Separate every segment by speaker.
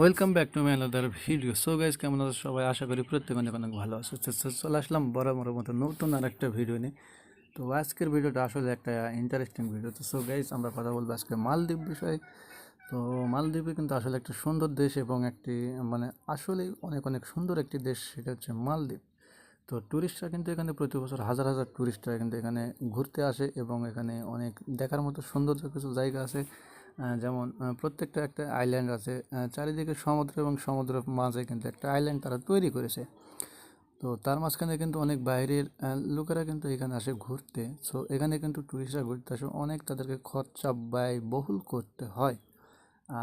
Speaker 1: Welcome back to my another video so guys কেমন আছে সবাই? আশা করি প্রত্যেক অনেক অনেক ভালো আছে। চলে আসলাম বরাবর মতো নতুন আর একটা ভিডিও নিয়ে। তো আজকের ভিডিওটা আসলে একটা ইন্টারেস্টিং ভিডিও তো সো গাইজ আমরা কথা বলব আজকে মালদ্বীপ বিষয়ে। তো মালদ্বীপে কিন্তু আসলে একটা সুন্দর দেশ এবং একটি মানে আসলেই অনেক অনেক সুন্দর একটি দেশ, সেটা হচ্ছে মালদ্বীপ। তো ট্যুরিস্টরা কিন্তু এখানে প্রতি বছর হাজার হাজার ট্যুরিস্টরা কিন্তু এখানে ঘুরতে আসে এবং এখানে অনেক দেখার মতো সৌন্দর্য কিছু জায়গা আছে। যেমন প্রত্যেকটা একটা আইল্যান্ড আছে চারিদিকে সমুদ্র এবং সমুদ্রের মাঝে কিন্তু একটা আইল্যান্ড তারা তৈরি করেছে। তো তার মাঝখানে কিন্তু অনেক বাইরের লোকেরা কিন্তু এখানে আসে ঘুরতে। সো এখানে কিন্তু ট্যুরিস্টরা ঘুরতে আসে, অনেক তাদেরকে খরচা ব্যয় বহুল করতে হয়।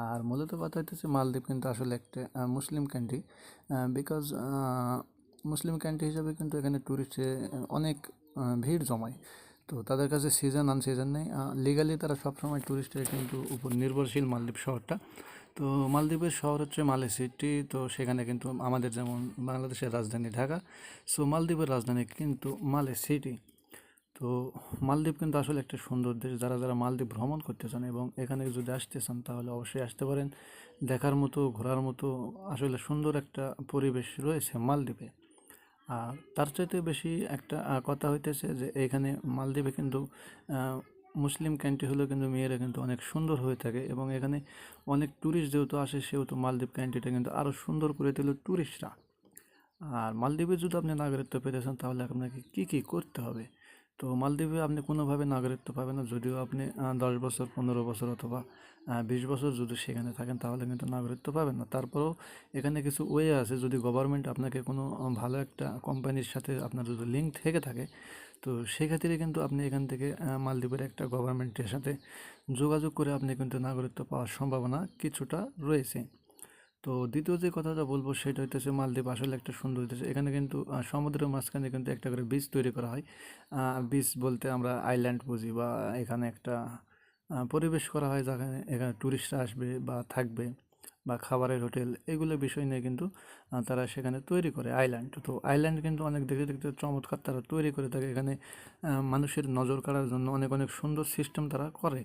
Speaker 1: আর মূলত কথা হইতেছে মালদ্বীপ কিন্তু আসলে একটা Muslim country because Muslim country হিসাবে কিন্তু এখানে ট্যুরিস্টে অনেক ভিড় জমায়। তো তাদের কাছে সিজন আন সিজন নেই লিগালি তারা সবসময় ট্যুরিস্টের কিন্তু উপর নির্ভরশীল মালদ্বীপ শহরটা। তো মালদ্বীপের শহর হচ্ছে মালে সিটি তো সেখানে কিন্তু আমাদের যেমন বাংলাদেশের রাজধানী ঢাকা। সো মালদ্বীপের রাজধানী কিন্তু মালে সিটি তো মালদ্বীপ কিন্তু আসলে একটা সুন্দর দেশ। যারা যারা মালদ্বীপ ভ্রমণ করতে চান এবং এখানে যদি আসতে চান, তাহলে অবশ্যই আসতে পারেন। দেখার মতো, ঘোরার মতো আসলে সুন্দর একটা পরিবেশ রয়েছে মালদ্বীপে। আর তার চাইতে বেশি একটা কথা হইতেছে যে এখানে মালদ্বীপে কিন্তু মুসলিম কান্ট্রি হলেও কিন্তু মেয়েরা কিন্তু অনেক সুন্দর হয়ে থাকে এবং এখানে অনেক ট্যুরিস্ট যেহেতু আসে, সেহেতু মালদ্বীপ কান্ট্রিটা কিন্তু আরও সুন্দর করে দিল ট্যুরিস্টরা আর মালদ্বীপে যদি আপনি নাগরিকত্ব পেতেছেন তাহলে আপনাকে কী কী করতে হবে? তো মালদ্বীপে আপনি কোনোভাবে নাগরিকত্ব পাবেন না, যদিও আপনি দশ বছর, পনেরো বছর অথবা বিশ বছর যদি সেখানে থাকেন, তাহলে কিন্তু নাগরিকত্ব পাবেন না। তারপরেও এখানে কিছু ওয়ে আছে, যদি গভর্নমেন্ট আপনাকে কোনো ভালো একটা কোম্পানির সাথে আপনার যদি লিঙ্ক থেকে থাকে, তো সেক্ষেত্রে কিন্তু আপনি এখান থেকে মালদ্বীপের একটা গভর্নমেন্টের সাথে যোগাযোগ করে আপনি কিন্তু নাগরিকত্ব পাওয়ার সম্ভাবনা কিছুটা রয়েছে। তো দ্বিতীয় যে কথাটা বলব সেটা হইতেছে মালদ্বীপ আসলে একটা সুন্দর দেশ। এখানে কিন্তু সমুদ্রের মাঝখানে কিন্তু একটা করে বীজ তৈরি করা হয়। বীজ বলতে আমরা আইল্যান্ড বুঝি বা এখানে একটা পরিবেশ করা হয় যেখানে এখানে ট্যুরিস্টরা আসবে বা থাকবে বা খাবারের হোটেল এগুলো বিষয় নিয়ে কিন্তু তারা সেখানে তৈরি করে আইল্যান্ড তো আইল্যান্ড কিন্তু অনেক দেখতে দেখতে চমৎকার তারা তৈরি করে থাকে। এখানে মানুষের নজর কাড়ার জন্য অনেক অনেক সুন্দর সিস্টেম তারা করে।